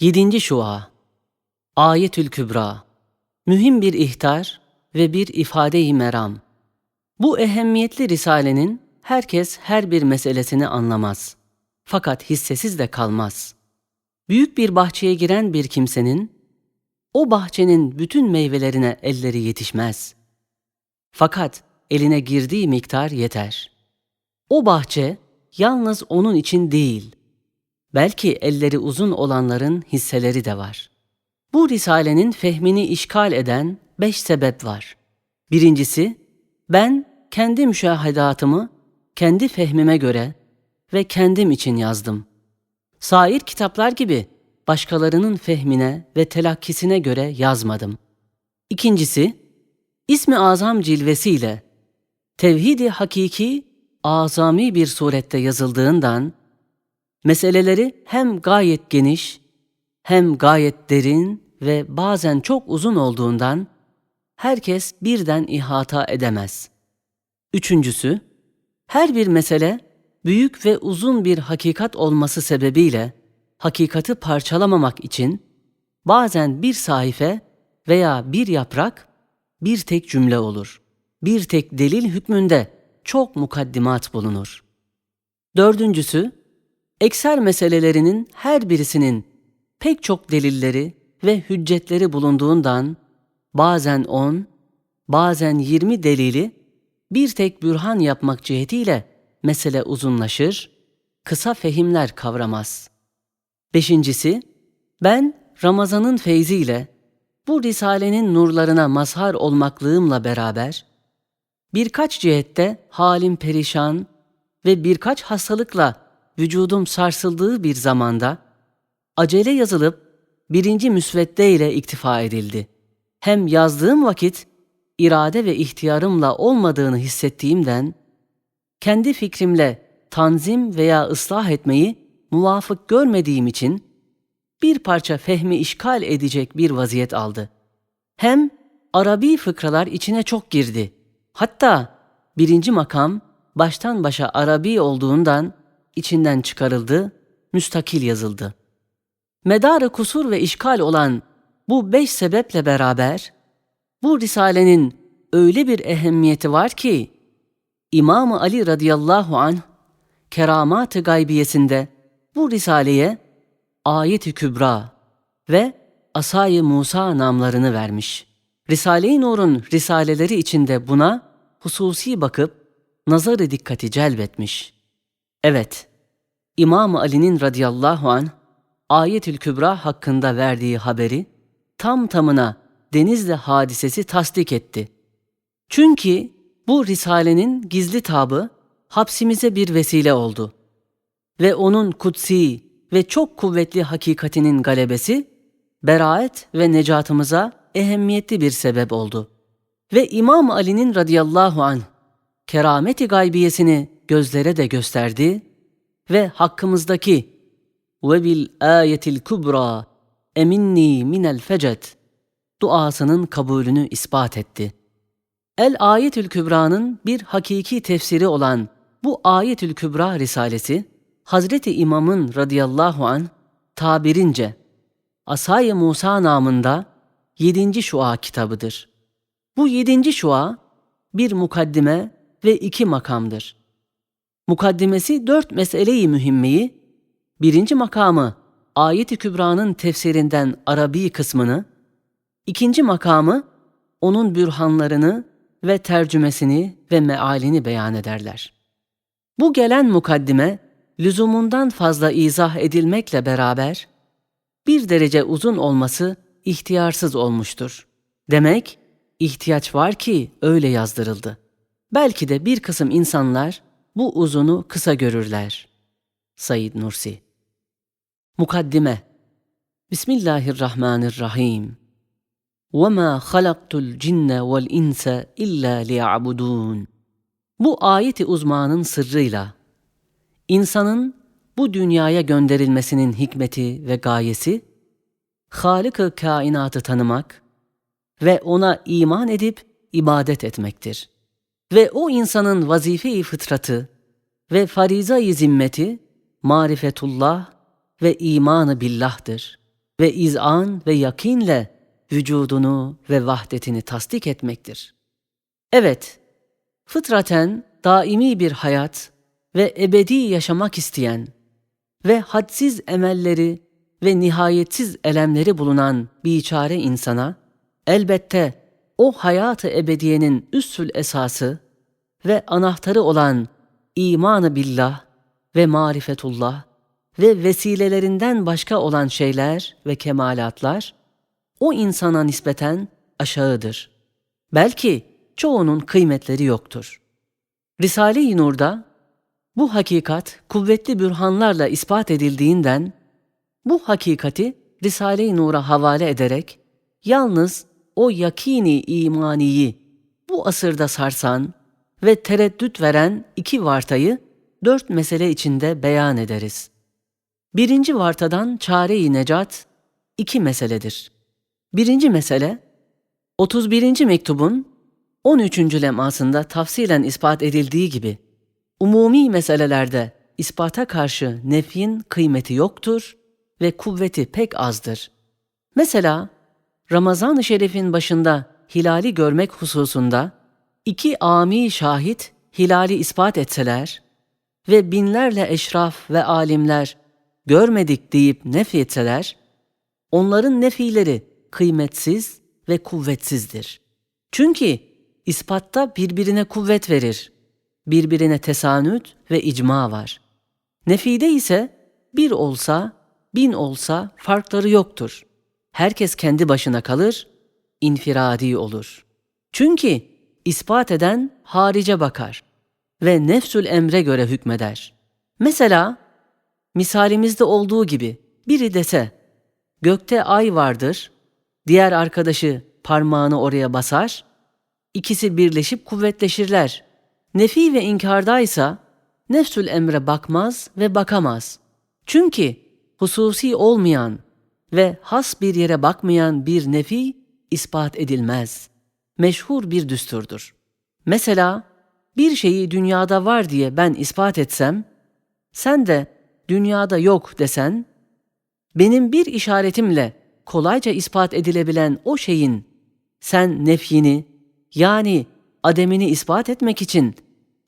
7. Şua Ayetül Kübra Mühim bir ihtar ve bir ifade-i meram. Bu ehemmiyetli risalenin herkes her bir meselesini anlamaz. Fakat hissesiz de kalmaz. Büyük bir bahçeye giren bir kimsenin o bahçenin bütün meyvelerine elleri yetişmez. Fakat eline girdiği miktar yeter. O bahçe yalnız onun için değil, belki elleri uzun olanların hisseleri de var. Bu risalenin fehmini işgal eden beş sebep var. Birincisi, ben kendi müşahedatımı kendi fehmime göre ve kendim için yazdım. Sair kitaplar gibi başkalarının fehmine ve telakkisine göre yazmadım. İkincisi, İsmi Azam cilvesiyle tevhidi hakiki azami bir surette yazıldığından meseleleri hem gayet geniş hem gayet derin ve bazen çok uzun olduğundan herkes birden ihata edemez. Üçüncüsü, her bir mesele büyük ve uzun bir hakikat olması sebebiyle hakikati parçalamamak için bazen bir sayfe veya bir yaprak bir tek cümle olur. Bir tek delil hükmünde çok mukaddimat bulunur. Dördüncüsü, ekser meselelerinin her birisinin pek çok delilleri ve hüccetleri bulunduğundan bazen on, bazen yirmi delili bir tek bürhan yapmak cihetiyle mesele uzunlaşır, kısa fehimler kavramaz. Beşincisi, ben Ramazan'ın feyziyle bu risalenin nurlarına mazhar olmaklığımla beraber birkaç cihette halim perişan ve birkaç hastalıkla vücudum sarsıldığı bir zamanda acele yazılıp birinci müsvedde ile iktifa edildi. Hem yazdığım vakit irade ve ihtiyarımla olmadığını hissettiğimden kendi fikrimle tanzim veya ıslah etmeyi muvafık görmediğim için bir parça fehmi işgal edecek bir vaziyet aldı. Hem Arabi fıkralar içine çok girdi. Hatta birinci makam baştan başa Arabi olduğundan içinden çıkarıldı, müstakil yazıldı. Medarı kusur ve işgal olan bu beş sebeple beraber bu risalenin öyle bir ehemmiyeti var ki İmam Ali radıyallahu anh keramat-ı gaybiyesinde bu risaleye Ayet-i Kübra ve Asay-ı Musa namlarını vermiş. Risale-i Nur'un risaleleri içinde buna hususi bakıp nazarı dikkati celbetmiş. Evet, İmam Ali'nin radıyallahu an Ayetül Kübra hakkında verdiği haberi tam tamına Denizli hadisesi tasdik etti. Çünkü bu risalenin gizli tabı hapsimize bir vesile oldu. Ve onun kutsi ve çok kuvvetli hakikatinin galebesi, beraet ve necatımıza ehemmiyetli bir sebep oldu. Ve İmam Ali'nin radıyallahu anh kerameti gaybiyesini gözlere de gösterdi ve hakkımızdaki ve bil ayetil kubra eminni minel fecet duasının kabulünü ispat etti. El Ayetül Kübra'nın bir hakiki tefsiri olan bu Ayetül Kübra risalesi Hazreti İmam'ın radıyallahu an tabirince Asay-ı Musa namında yedinci şua kitabıdır. Bu yedinci şua bir mukaddime ve iki makamdır. Mukaddimesi dört meseleyi mühimmeyi, birinci makamı Ayet-i Kübra'nın tefsirinden Arabi kısmını, ikinci makamı onun bürhanlarını ve tercümesini ve mealini beyan ederler. Bu gelen mukaddime lüzumundan fazla izah edilmekle beraber bir derece uzun olması ihtiyarsız olmuştur. Demek ihtiyaç var ki öyle yazdırıldı. Belki de bir kısım insanlar bu uzunu kısa görürler. Said Nursi Mukaddime Bismillahirrahmanirrahim وَمَا خَلَقْتُ الْجِنَّ وَالْاِنْسَ اِلَّا لِيَعْبُدُونَ Bu ayeti uzmanın sırrıyla insanın bu dünyaya gönderilmesinin hikmeti ve gayesi, Halık-ı kainatı tanımak ve ona iman edip ibadet etmektir. Ve o insanın vazife-i fıtratı ve fariza-i zimmeti, marifetullah ve imanı billah'tır. ve izan ve yakinle vücudunu ve vahdetini tasdik etmektir. Evet, fıtraten daimi bir hayat ve ebedi yaşamak isteyen ve hadsiz emelleri ve nihayetsiz elemleri bulunan biçare insana elbette o hayatı ebediyenin üssül esası ve anahtarı olan imanı billah ve marifetullah ve vesilelerinden başka olan şeyler ve kemalatlar o insana nispeten aşağıdır. Belki çoğunun kıymetleri yoktur. Risale-i Nur'da bu hakikat kuvvetli bürhanlarla ispat edildiğinden bu hakikati Risale-i Nur'a havale ederek yalnız o yakini imaniyi bu asırda sarsan ve tereddüt veren iki vartayı dört mesele içinde beyan ederiz. Birinci vartadan çare-i necat iki meseledir. Birinci mesele, 31. mektubun 13. lemasında tafsilen ispat edildiği gibi, umumi meselelerde ispata karşı nefyin kıymeti yoktur ve kuvveti pek azdır. Mesela Ramazan-ı Şerif'in başında hilali görmek hususunda iki ami şahit hilali ispat etseler ve binlerle eşraf ve alimler görmedik deyip nefi etseler, onların nefileri kıymetsiz ve kuvvetsizdir. Çünkü ispatta birbirine kuvvet verir, birbirine tesanüt ve icma var. Nefide ise bir olsa, bin olsa farkları yoktur. Herkes kendi başına kalır, infiradi olur. Çünkü ispat eden harice bakar ve nefsül emre göre hükmeder. Mesela misalimizde olduğu gibi biri dese gökte ay vardır, diğer arkadaşı parmağını oraya basar, ikisi birleşip kuvvetleşirler. Nefi ve inkardaysa nefsül emre bakmaz ve bakamaz. Çünkü hususi olmayan ve has bir yere bakmayan bir nefi ispat edilmez. Meşhur bir düsturdur. Mesela bir şeyi dünyada var diye ben ispat etsem, sen de dünyada yok desen, benim bir işaretimle kolayca ispat edilebilen o şeyin sen nefyini yani ademini ispat etmek için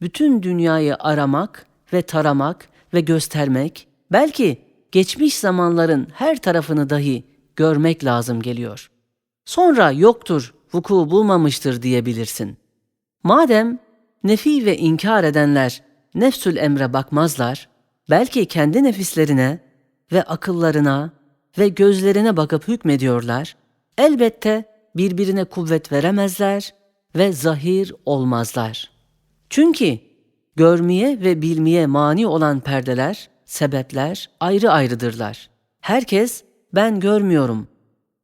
bütün dünyayı aramak ve taramak ve göstermek, belki geçmiş zamanların her tarafını dahi görmek lazım geliyor. Sonra yoktur, vuku bulmamıştır diyebilirsin. Madem nefi ve inkar edenler nefsül emre bakmazlar, belki kendi nefislerine ve akıllarına ve gözlerine bakıp hükmediyorlar, elbette birbirine kuvvet veremezler ve zahir olmazlar. Çünkü görmeye ve bilmeye mani olan perdeler, sebepler ayrı ayrıdırlar. Herkes ben görmüyorum,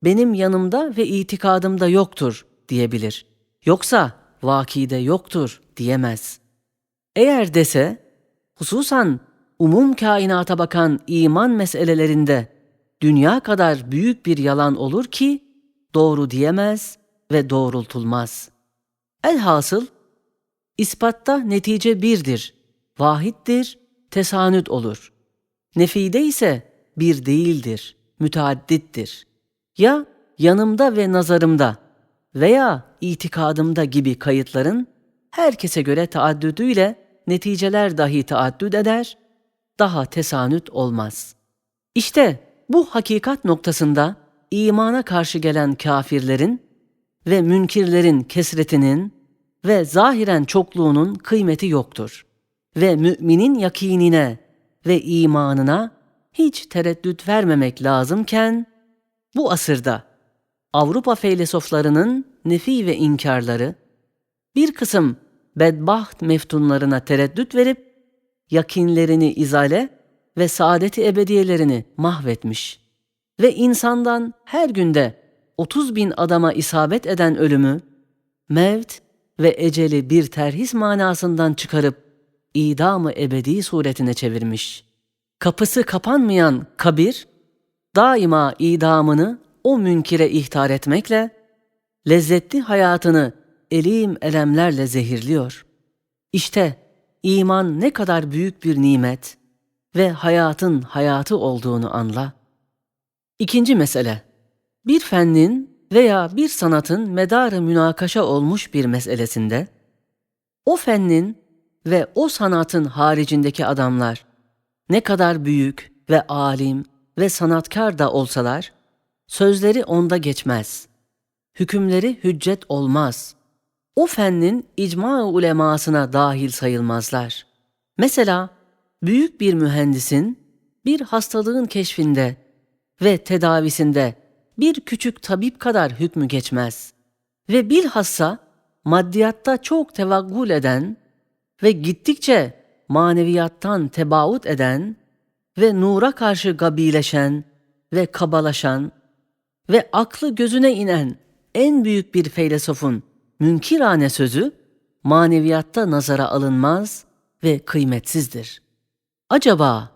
benim yanımda ve itikadımda yoktur diyebilir. Yoksa vakide yoktur diyemez. Eğer dese, hususan umum kainata bakan iman meselelerinde dünya kadar büyük bir yalan olur ki doğru diyemez ve doğrultulmaz. Elhasıl ispatta netice birdir, vahittir, tesanüt olur. Nefide ise bir değildir, müteaddittir. Ya yanımda ve nazarımda veya itikadımda gibi kayıtların herkese göre taaddüdüyle neticeler dahi taaddüd eder, daha tesanüt olmaz. İşte bu hakikat noktasında imana karşı gelen kafirlerin ve münkirlerin kesretinin ve zahiren çokluğunun kıymeti yoktur. Ve müminin yakinine ve imanına hiç tereddüt vermemek lazımken, bu asırda Avrupa filozoflarının nefi ve inkarları, bir kısım bedbaht meftunlarına tereddüt verip, yakinlerini izale ve saadeti ebediyelerini mahvetmiş ve insandan her günde 30 bin adama isabet eden ölümü, mevt ve eceli bir terhis manasından çıkarıp idamı ebedi suretine çevirmiş. Kapısı kapanmayan kabir, daima idamını o münkire ihtar etmekle, lezzetli hayatını elim elemlerle zehirliyor. İşte iman ne kadar büyük bir nimet ve hayatın hayatı olduğunu anla. İkinci mesele. Bir fennin veya bir sanatın medarı münakaşa olmuş bir meselesinde, o fennin ve o sanatın haricindeki adamlar ne kadar büyük ve alim ve sanatkar da olsalar, sözleri onda geçmez. Hükümleri hüccet olmaz. O fennin icma ulemasına dahil sayılmazlar. Mesela büyük bir mühendisin bir hastalığın keşfinde ve tedavisinde bir küçük tabip kadar hükmü geçmez. Ve bilhassa maddiyatta çok tevaggul eden ve gittikçe maneviyattan tebaut eden ve nura karşı gabileşen ve kabalaşan ve aklı gözüne inen en büyük bir feylesofun münkirane sözü maneviyatta nazara alınmaz ve kıymetsizdir. Acaba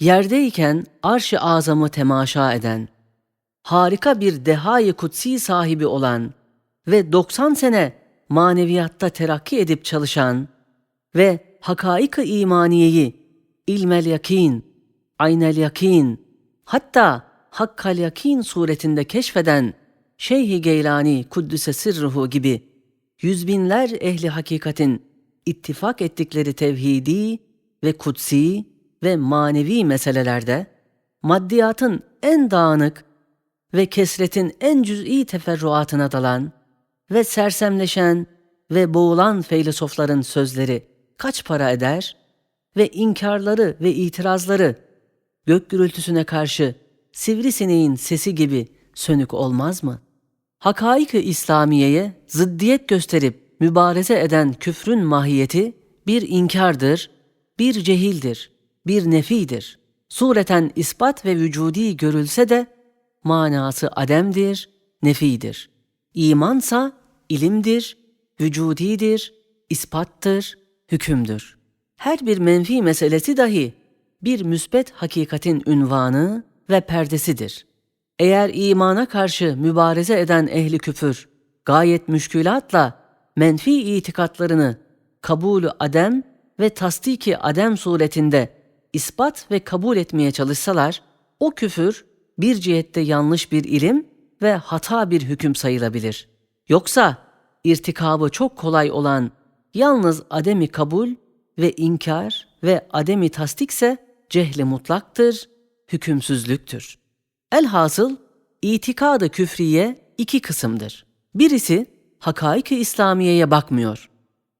yerdeyken arş-ı azamı temaşa eden, harika bir dehayı kutsi sahibi olan ve 90 sene maneviyatta terakki edip çalışan ve hakaik-ı imaniyeyi ilmel yakin, aynel yakin, hatta hakkal yakin suretinde keşfeden Şeyh-i Geylani Kuddüse Sirruhu gibi yüzbinler ehli hakikatin ittifak ettikleri tevhidi ve kutsi ve manevi meselelerde maddiyatın en dağınık ve kesretin en cüz'i teferruatına dalan ve sersemleşen ve boğulan feylesofların sözleri kaç para eder ve inkarları ve itirazları gök gürültüsüne karşı sivrisineğin sesi gibi sönük olmaz mı? Hakaik-ı İslamiye'ye zıddiyet gösterip mübareze eden küfrün mahiyeti bir inkardır, bir cehildir, bir nefidir. Sureten ispat ve vücudi görülse de manası ademdir, nefidir. İmansa ilimdir, vücudidir, ispattır, hükümdür. Her bir menfi meselesi dahi bir müsbet hakikatin ünvanı ve perdesidir. Eğer imana karşı mübareze eden ehli küfür gayet müşkülatla menfi itikatlarını kabulü adem ve tasdiki adem suretinde ispat ve kabul etmeye çalışsalar, o küfür bir cihette yanlış bir ilim ve hata bir hüküm sayılabilir. Yoksa irtikabı çok kolay olan yalnız ademi kabul ve inkar ve ademi tasdikse cehli mutlaktır, hükümsüzlüktür. Elhasıl itikadı küfriye iki kısımdır. Birisi hakaik-i İslamiye'ye bakmıyor.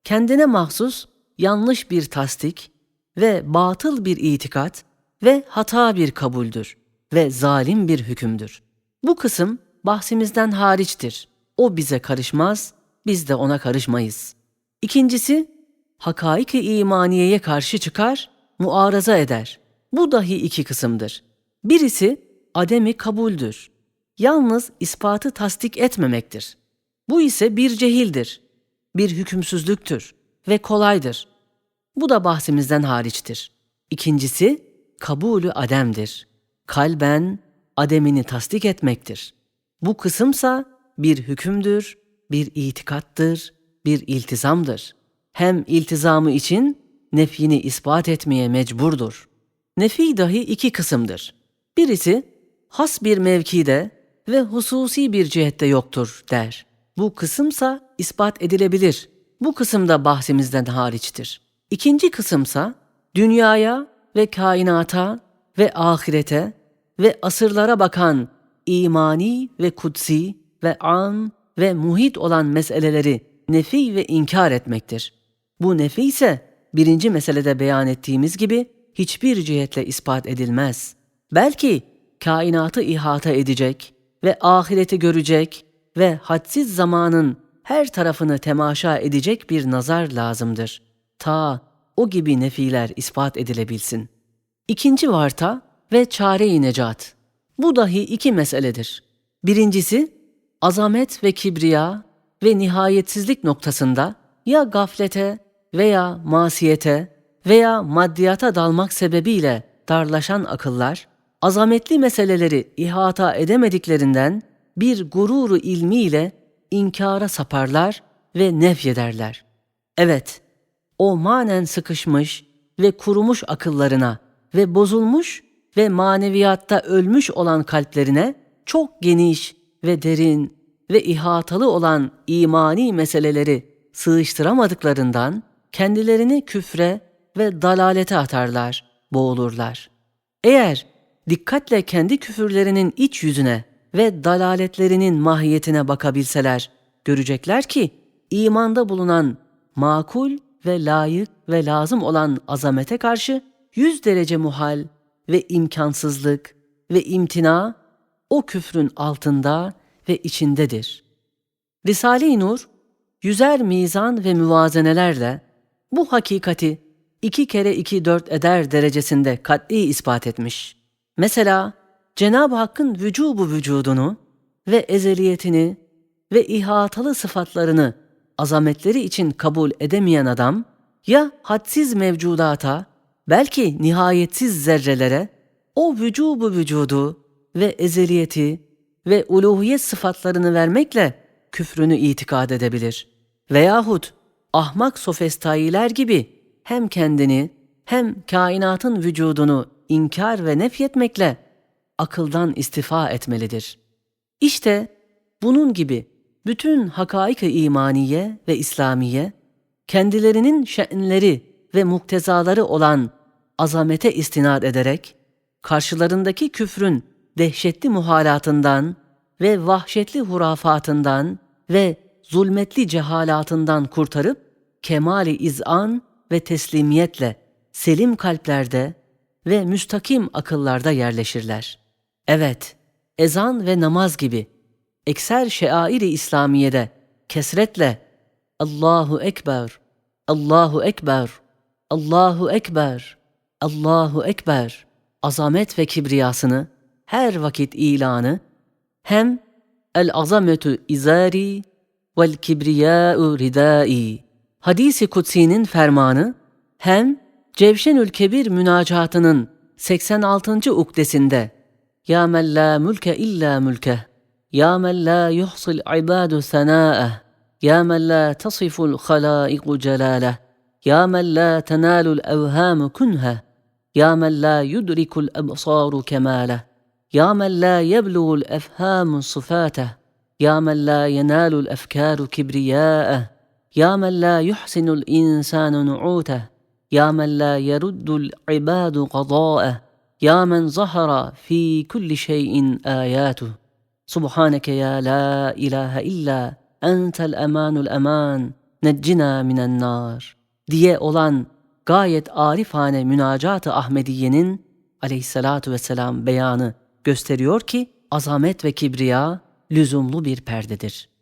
Kendine mahsus yanlış bir tasdik ve batıl bir itikat ve hata bir kabuldür ve zalim bir hükümdür. Bu kısım bahsimizden hariçtir. O bize karışmaz, biz de ona karışmayız. İkincisi, hakaik-i imaniyeye karşı çıkar, muaraza eder. Bu dahi iki kısımdır. Birisi ademi kabuldür. Yalnız ispatı tasdik etmemektir. Bu ise bir cehildir, bir hükümsüzlüktür ve kolaydır. Bu da bahsimizden hariçtir. İkincisi, kabulü ademdir. Kalben ademini tasdik etmektir. Bu kısımsa bir hükümdür, bir itikattır, bir iltizamdır. Hem iltizamı için nefyini ispat etmeye mecburdur. Nefi dahi iki kısımdır. Birisi has bir mevkide ve hususi bir cihette yoktur der. Bu kısımsa ispat edilebilir. Bu kısımda bahsimizden hariçtir. İkinci kısımsa dünyaya ve kainata ve ahirete ve asırlara bakan imani ve kutsi ve an ve muhit olan meseleleri nefi ve inkar etmektir. Bu nefi ise birinci meselede beyan ettiğimiz gibi hiçbir cihetle ispat edilmez. Belki kainatı ihata edecek ve ahireti görecek ve hadsiz zamanın her tarafını temaşa edecek bir nazar lazımdır. Ta o gibi nefiler ispat edilebilsin. İkinci varta ve çare-i necat. Bu dahi iki meseledir. Birincisi, azamet ve kibriya ve nihayetsizlik noktasında ya gaflete veya masiyete veya maddiyata dalmak sebebiyle darlaşan akıllar, azametli meseleleri ihata edemediklerinden bir gururu ilmiyle inkara saparlar ve nefyederler. Evet, o manen sıkışmış ve kurumuş akıllarına ve bozulmuş ve maneviyatta ölmüş olan kalplerine çok geniş ve derin ve ihatalı olan imani meseleleri sığıştıramadıklarından kendilerini küfre ve dalalete atarlar, boğulurlar. Eğer dikkatle kendi küfürlerinin iç yüzüne ve dalaletlerinin mahiyetine bakabilseler, görecekler ki imanda bulunan makul ve layık ve lazım olan azamete karşı yüz derece muhal ve imkansızlık ve imtina o küfrün altında ve içindedir. Risale-i Nur, yüzer mizan ve müvazenelerle bu hakikati iki kere iki dört eder derecesinde kat'i ispat etmiş. Mesela Cenab-ı Hakk'ın vücubu vücudunu ve ezeliyetini ve ihatalı sıfatlarını azametleri için kabul edemeyen adam ya hadsiz mevcudata belki nihayetsiz zerrelere o vücubu vücudu ve ezeliyeti ve uluhiyet sıfatlarını vermekle küfrünü itikad edebilir. Veyahut ahmak sofestailer gibi hem kendini hem kainatın vücudunu inkar ve nefyetmekle akıldan istifa etmelidir. İşte bunun gibi bütün hakaik-ı imaniye ve İslamiye, kendilerinin şe'nleri ve muktezaları olan azamete istinad ederek, karşılarındaki küfrün dehşetli muhalatından ve vahşetli hurafatından ve zulmetli cehalatından kurtarıp, kemali izan ve teslimiyetle selim kalplerde ve müstakim akıllarda yerleşirler. Evet, ezan ve namaz gibi ekser şeairi İslamiye'de kesretle Allahu Ekber, Allahu Ekber, Allahu Ekber, Allahu Ekber azamet ve kibriyasını her vakit ilanı hem el azametu izari vel kibriyâ'u ridâi hadisi kutsi'nin fermanı hem Cevşenül Kebir münacatının 86. ukdesinde Ya men la mülke illa mülkeh Ya men la yuhsil ibadu sanâeh Ya men la tasiful halâiku celâleh Ya men la tenâlul evhâmu kunheh Ya men la yudrikul ebsaru kemâleh Ya men la yeblugul efhâmu sıfâteh Ya men la yenâlul efkâru kibriyâeh يا من لا يحسن الإنسان نعوته يا من لا يرد العباد قضاءه يا من ظهر في كل شيء آياته سبحانك يا لا إله إلا أنت الأمان الأمان neccina minen nar diye olan gayet arifane münacat-ı Ahmediye'nin aleyhissalatu vesselam beyanı gösteriyor ki azamet ve kibriya lüzumlu bir perdedir.